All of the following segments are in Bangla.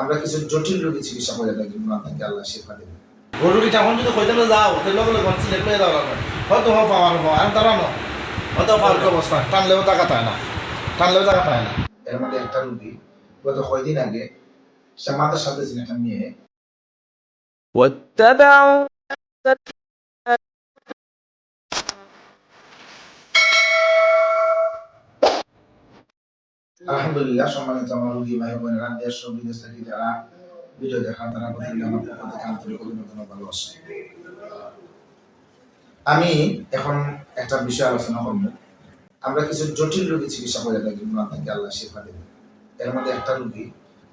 আমরা কিছু জটিল রোগী চিকিৎসা করে থাকি আপনাকে আল্লাহ শেফা দেবে রোগীটা এখন যদি কইতে যাও তাহলে লগে লগে সিলেক্ট করে দেওয়া লাগবে হয়তো হওয়া পাওয়ার হওয়া আর দাঁড়ানো হয়তো ফালতু অবস্থা টানলেও টাকা পায় না টানলেও টাকা পায় না এর মধ্যে একটা রোগী গত কয়দিন আগে সে মাথার সাথে ছিল একটা মেয়ে واتبعوا আলহামদুলিল্লাহ, সম্মানিত আমার রোগী ভাই বোনেরা, দেশ ও বিদেশ থেকে যারা ভিডিও তারা আমার আন্তরিক অভিনন্দন আমি এখন একটা বিষয় আলোচনা করব। আমরা কিছু জটিল রোগী চিকিৎসা করে থাকি আপনাকে আল্লাহ শেফা দেবে এর মধ্যে একটা রোগী,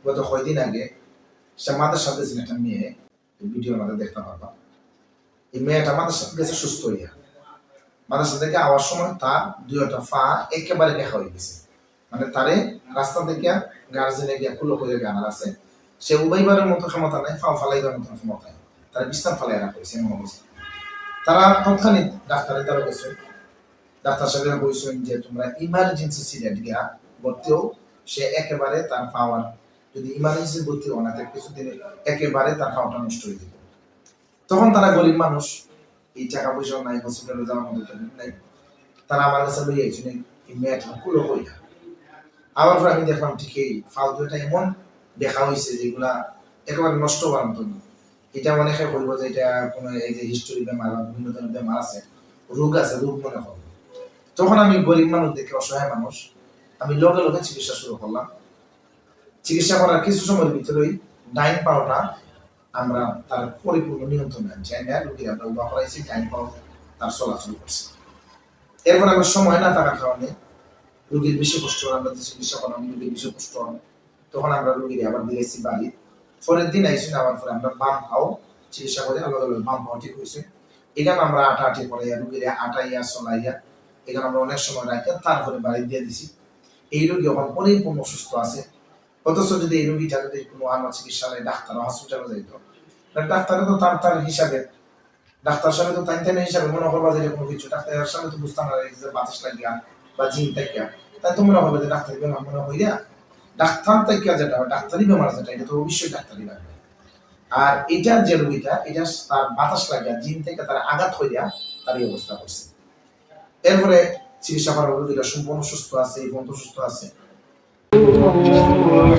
গত কয়দিন আগে সে মাথার সাথে ছিল একটা মেয়ে। ভিডিও আমাদের দেখতে পারবা। এই মেয়েটা মাথার সাথে গেছে সুস্থ হইয়া। মাথার সাথে আওয়ার সময় তার দুইটা পা একেবারে দেখা হয়ে গেছে। মানে তারে রাস্তা থেকে গার্জেনে গিয়া কুলো করে গানার আছে। সে উবাইবারের মতো ক্ষমতা নাই ফাও ফালাইবার মতো ক্ষমতা নাই। তারা বিস্তার ফালাই রাখা হয়েছে এমন অবস্থা। তারা তৎক্ষণিক ডাক্তারের দ্বারা গেছে। ডাক্তার সাহেব বলছেন যে, তোমরা ইমার্জেন্সি সিরিয়াট গিয়া ভর্তিও সে একেবারে তার পাওয়ার, যদি ইমার্জেন্সি ভর্তি হওয়া না থাকে কিছুদিনে একেবারে তার পাওয়াটা নষ্ট হয়ে যেত তখন তারা গরিব মানুষ। এই টাকা পয়সা নাই হসপিটালে যাওয়ার মতো নাই। তারা আমার কাছে লইয়া এই মেয়েটা কুলো কইরা আবার আমি দেখলাম ঠিক এই ফালতু এটা এমন দেখা হয়েছে যেগুলা একেবারে নষ্ট হওয়ার মতো না। এটা অনেকে বলব যে এটা কোনো এই যে হিস্টোরি বেমার বা বিভিন্ন ধরনের বেমার আছে, রোগ আছে, রোগ মনে হবে তখন আমি গরিব মানুষ দেখে অসহায় মানুষ, আমি লগে লগে চিকিৎসা শুরু করলাম। চিকিৎসা করার কিছু সময়ের ভিতরেই ডাইন পাওয়াটা আমরা তার পরিপূর্ণ নিয়ন্ত্রণে আনছি আইনা রোগীর আমরা উবা করাইছি ডাইন পাও তার চলাচল করছে। এরপর আমরা সময় না থাকার কারণে রোগীর বেশি কষ্ট হয়, আমরা চিকিৎসা করলাম রোগীর বেশি কষ্ট হয়। তখন আমরা রোগীর আবার দিয়েছি বাড়ি। পরের দিন আইসি আবার পরে আমরা বাম পাও, চিকিৎসা করে আলাদা আলাদা বাম পাও ঠিক হয়েছে এখানে আমরা আটা আটি করাইয়া রোগীর আটাইয়া চলাইয়া এখানে আমরা অনেক সময় রাখি তারপরে বাড়ি দিয়ে দিছি। এই রোগী এখন পরিপূর্ণ সুস্থ আছে। অথচ যদি এই রোগীটা যদি কোনো অন্য চিকিৎসালয়, ডাক্তার হসপিটালে যাইতো ডাক্তারে তো তার তার হিসাবে, ডাক্তার সাহেব তো তাই তাই হিসাবে মনে করবা যে কোনো কিছু ডাক্তারের সামনে তো বুঝতাম না বাতাস লাগিয়া বা জিন তাকিয়া তাই তোমরা বলো যে ডাক্তার বেমার মনে হইয়া ডাক্তার তাকিয়া যেটা ডাক্তারি বেমার যেটা, এটা তো অবশ্যই ডাক্তারি লাগবে। আর এটা যে রোগীটা, এটা তার বাতাস লাগিয়া, জিন থেকে তার আঘাত হইয়া তার এই অবস্থা করছে। এরপরে চিকিৎসা করার রোগীটা সম্পূর্ণ সুস্থ আছে, এই পর্যন্ত সুস্থ আছে।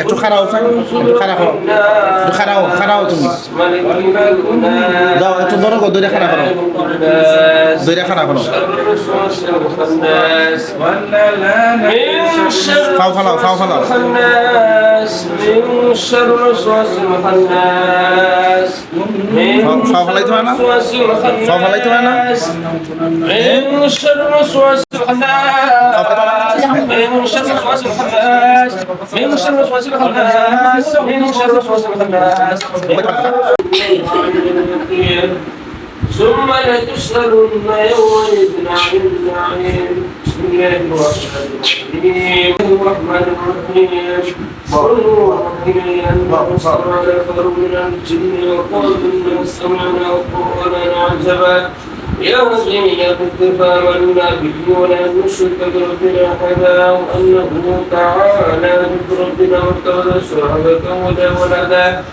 একটু খারাও চান একটু খারা করো একটু খারাও খারাও তুমি যাও একটু ধরো গো দৈরা খারা করো দৈরা খারা করো ফাও ফালাও ফাও ফালাও ফাও ফালাইতে হয় না ফাও ফালাইতে হয় না من شر الوسواس ثم لتسألن يومئذ عن النعيم. بسم الله الرحمن الرحيم. الرحمن الرحيم قل أن أبصر على كفر من الجن وقالوا إنا سمعنا قرآنا عجبا يهدي إلى الكفر فآمنا به ولا نشرك بربنا أحدا وأنه تعالى بربنا واتخذ صحبة ولا ولدا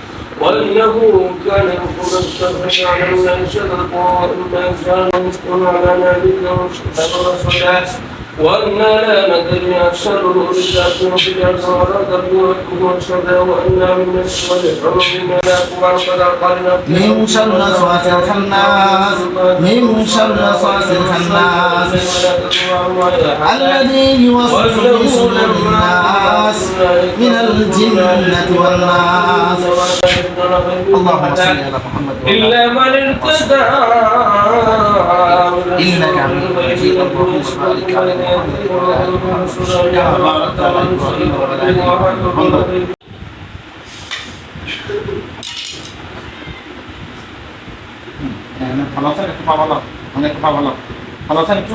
وإنه كان يقول الشر يعلم ما يشهد القرآن ما كان يسكن على نبيك وشهد رسولا وأن لا ندري أكثر إلا في الأرض ورد بوجهه شدا وأن من الصالح ومنا لا قوة ولا قرن من شر صاصر خناس من شر صاصر خناس الذي يوسوس في صدور الناس من الجنة والناس. اللهم صل على محمد وعلى إلا من ارتدى إنك حميد مجيد اللهم بارك على محمد وعلى آل محمد كما باركت على إبراهيم وعلى آل إبراهيم ভালো আছেন একটু পা ভালো অনেক পা ভালো ভালো আছেন একটু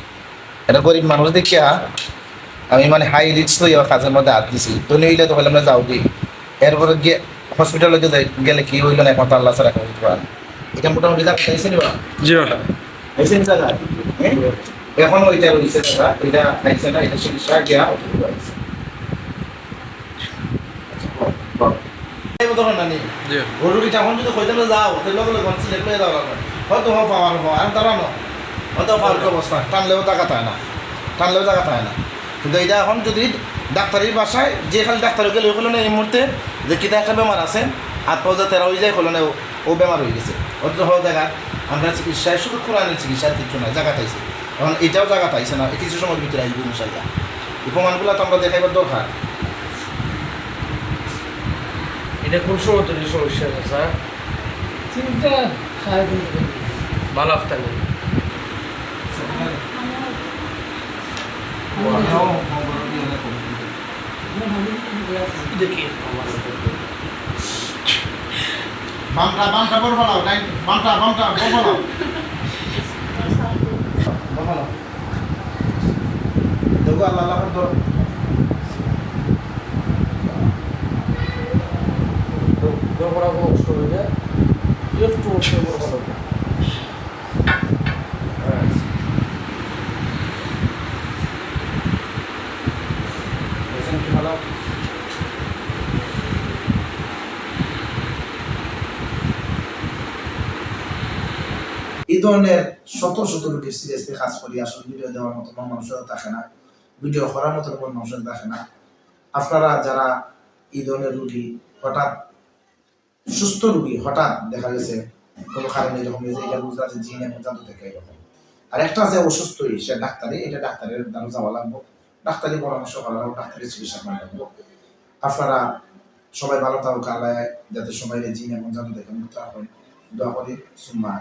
এটা গরিব মানুষ দেখিয়া আমি মানে হাই রিস্ক লই কাজের মধ্যে হাত দিছি। তো নিলে তো হলে আমরা যাও দিই এরপরে গিয়ে হসপিটালে যদি গেলে কি হইল না এখন তো আল্লাহ ছাড়া পারে এটা মোটামুটি জায়গা আইসি নি বা জি আইসি নি জায়গা হ্যাঁ? এখন ওইটা রয়েছে জায়গা এটা আইসে না এটা চিকিৎসা গিয়া ওইটা আইসে এই মতো না জি। রোগীটা এখন যদি কইতে না যাও তাহলে লগে লগে সিলেক্ট করে লাগবে হয়তো পাওয়ার হওয়া আর দাঁড়ানো অবস্থা টানলেও টাকা পায় না। টানলেও টাকা পায় না। কিন্তু এটা এখন যদি ডাক্তারের বাসায় যে খালি ডাক্তার গেলে ওগুলো না এই মুহূর্তে যে কিতা একটা বেমার আছে হাত পাও যে তেরা হয়ে যায় হলো না ও- বেমার হয়ে গেছে। অথচ হওয়া জায়গা আমরা চিকিৎসায় শুধু কোরআনের চিকিৎসার কিছু নাই জায়গা পাইছে এখন এটাও জায়গা পাইছে না কিছু সময়ের ভিতরে আসবে ইনশাল্লাহ এই প্রমাণগুলো তো আমরা দেখাইবার দরকার। এটা কোন সময় তৈরি সমস্যা স্যার চিন্তা ভালো আফতার নেই দেখি বামটা বামটা বড় ফলাও বামটা বামটা বড় ফলাও। বড় ফলাও। দেখো আল্লাহ আল্লাহ করে ধরো দরকার কষ্ট হয়ে একটু ওঠে বড় ভালো দেখছেন কি ভালো এই ধরনের শত শত রুটি সিরিয়াসলি কাজ করি, আসলে ভিডিও দেওয়ার মতো মন মানুষের থাকে না ভিডিও করার মতো মন মানুষের থাকে না। আপনারা যারা এই ধরনের রুগী, হঠাৎ সুস্থ রুগী, হঠাৎ দেখা গেছে কোনো কারণে এরকম হয়েছে, এটা বুঝতে আছে জিন এবং জাদু থেকে এরকম। আর একটা আছে অসুস্থই সে ডাক্তারি, এটা ডাক্তারের দ্বারা যাওয়া লাগবো। ডাক্তারি পরামর্শ করা লাগবো, ডাক্তারি চিকিৎসা করা লাগবো। আপনারা সবাই ভালো থাকুক, আল্লাহ যাতে সবাই জিন এবং জাদু থেকে মুক্ত হন দোয়া করি, সুম্মা।